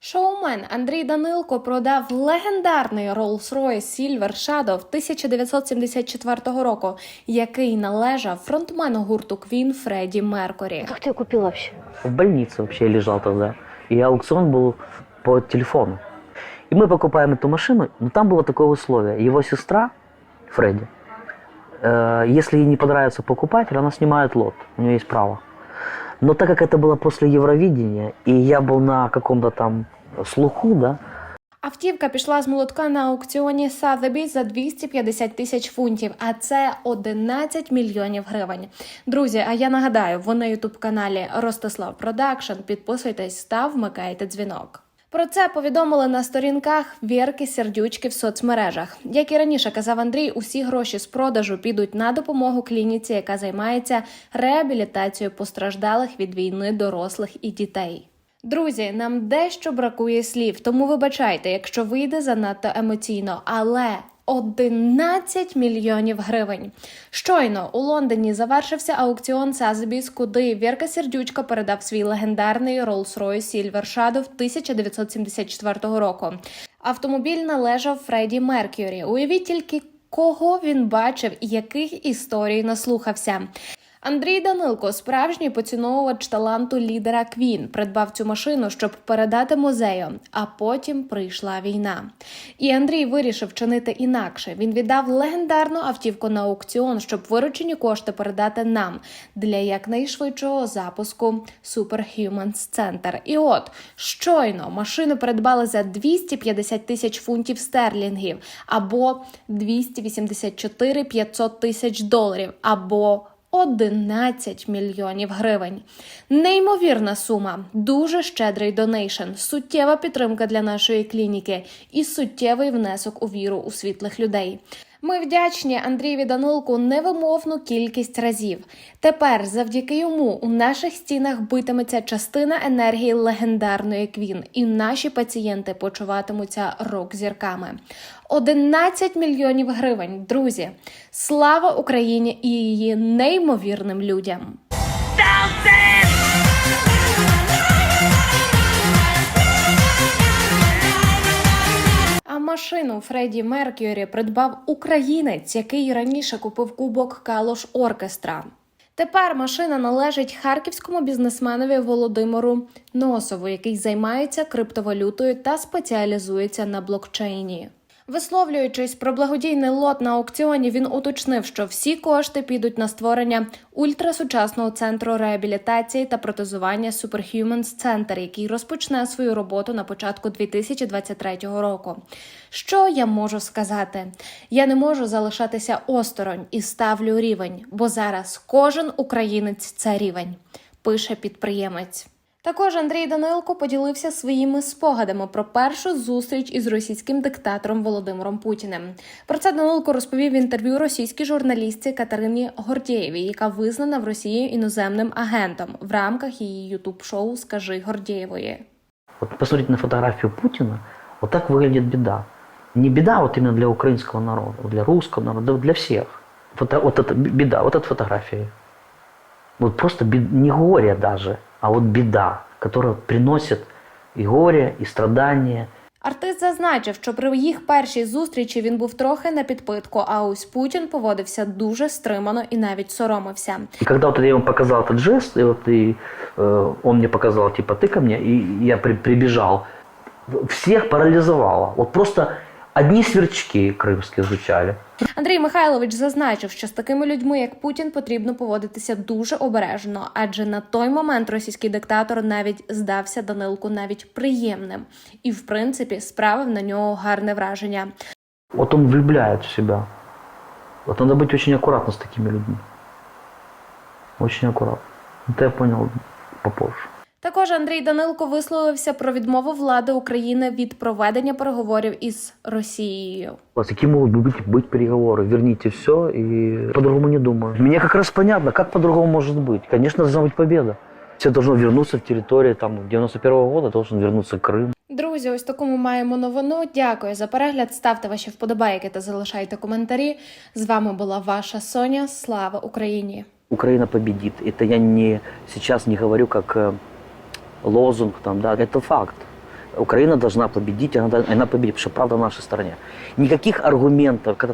Шоумен Андрій Данилко продав легендарний Rolls-Royce Silver Shadow 1974 року, який належав фронтмену гурту Queen Фредді Меркурі. Как ты ее купил вообще? В больнице вообще я лежал тогда. И аукцион был по телефону. И мы покупаем эту машину, но там было такое условие. Его сестра, Фредди, э, если ей не понравится покупатель, она снимает лот. У нее есть право. Но так как это было после Евровидения, и я был на каком-то там слуху, да, Автівка пішла з молотка на аукціоні Sotheby's за 250 тисяч фунтів, а це 11 мільйонів гривень. Друзі, а я нагадаю, ви на ютуб каналі Ростислав Продакшн. Підписуйтесь та вмикайте дзвінок. Про це повідомили на сторінках Вірки Сердючки в соцмережах. Як і раніше казав Андрій, усі гроші з продажу підуть на допомогу клініці, яка займається реабілітацією постраждалих від війни дорослих і дітей. Друзі, нам дещо бракує слів, тому вибачайте, якщо вийде занадто емоційно, але 11 мільйонів гривень. Щойно у Лондоні завершився аукціон Sotheby's, куди Вірка Сердючка передав свій легендарний Rolls-Royce Silver Shadow 1974 року. Автомобіль належав Фредді Меркюрі. Уявіть тільки, кого він бачив і яких історій наслухався. Андрій Данилко, справжній поціновувач таланту лідера Квін, придбав цю машину, щоб передати музею. А потім прийшла війна. І Андрій вирішив вчинити інакше. Він віддав легендарну автівку на аукціон, щоб виручені кошти передати нам для якнайшвидшого запуску Superhumans Center. І от щойно машину придбали за 250 тисяч фунтів стерлінгів, або 284 500 тисяч доларів, або 11 мільйонів гривень. Неймовірна сума, дуже щедрий донейшн, суттєва підтримка для нашої клініки і суттєвий внесок у віру у світлих людей. Ми вдячні Андрієві Данилку невимовну кількість разів. Тепер, завдяки йому, у наших стінах битиметься частина енергії легендарної квін, і наші пацієнти почуватимуться рок-зірками. 11 мільйонів гривень, друзі. Слава Україні і її неймовірним людям. А машину Фредді Меркюрі придбав українець, який раніше купив кубок Калош Оркестра. Тепер машина належить харківському бізнесменові Володимиру Носову, який займається криптовалютою та спеціалізується на блокчейні. Висловлюючись про благодійний лот на аукціоні, він уточнив, що всі кошти підуть на створення ультрасучасного центру реабілітації та протезування Superhumans Center, який розпочне свою роботу на початку 2023 року. Що я можу сказати? Я не можу залишатися осторонь і ставлю рівень, бо зараз кожен українець це рівень, пише підприємець. Також Андрій Данилко поділився своїми спогадами про першу зустріч із російським диктатором Володимиром Путіним. Про це Данилко розповів в інтерв'ю російській журналістці Катерині Гордєєвій, яка визнана в Росії іноземним агентом в рамках її ютуб-шоу Скажи Гордєєвої. Вот посмотрите на фотографию Путина, вот так выглядит беда. Не беда вот именно для украинского народа, для русского народа, да для всех. Вот, вот это беда, вот эта фотография. Вот просто бед- не горе даже, а вот беда, которая приносит и горе, и страдания, Артист зазначив, що при їх першій зустрічі він був трохи на підпитку, а ось Путін поводився дуже стримано і навіть соромився. И когда вот я ему показал этот жест, и вот и, э, он мне показал, типа, ты ко мне, и я при- прибежал, всех парализовало. Вот просто одни сверчки крымские звучали. Андрій Михайлович зазначив, що з такими людьми, як Путін, потрібно поводитися дуже обережно, адже на той момент російський диктатор навіть здався Данилку навіть приємним і, в принципі, справив на нього гарне враження. Вот он влюбляет в себя. Вот надо быть очень аккуратно с такими людьми. Очень аккуратно. Это я понял попозже. Також Андрій Данилко висловився про відмову влади України від проведення переговорів із Росією. А Какие могут быть, быть переговоры? Верните все и по-другому не думаю. Мне как раз понятно, как по-другому может быть. Конечно, должна быть победа. Все должно вернуться в территорию там 91 года, должен вернуться Крым. Друзі, ось таку ми маємо новину. Дякую за перегляд. Ставте ваші вподобайки та залишайте коментарі. З вами була ваша Соня. Слава Україні! Украина победит. Это я не сейчас не говорю как э, лозунг, там, да, это факт. Украина должна победить, она, она победит, потому что правда в нашей стороне. Никаких аргументов, когда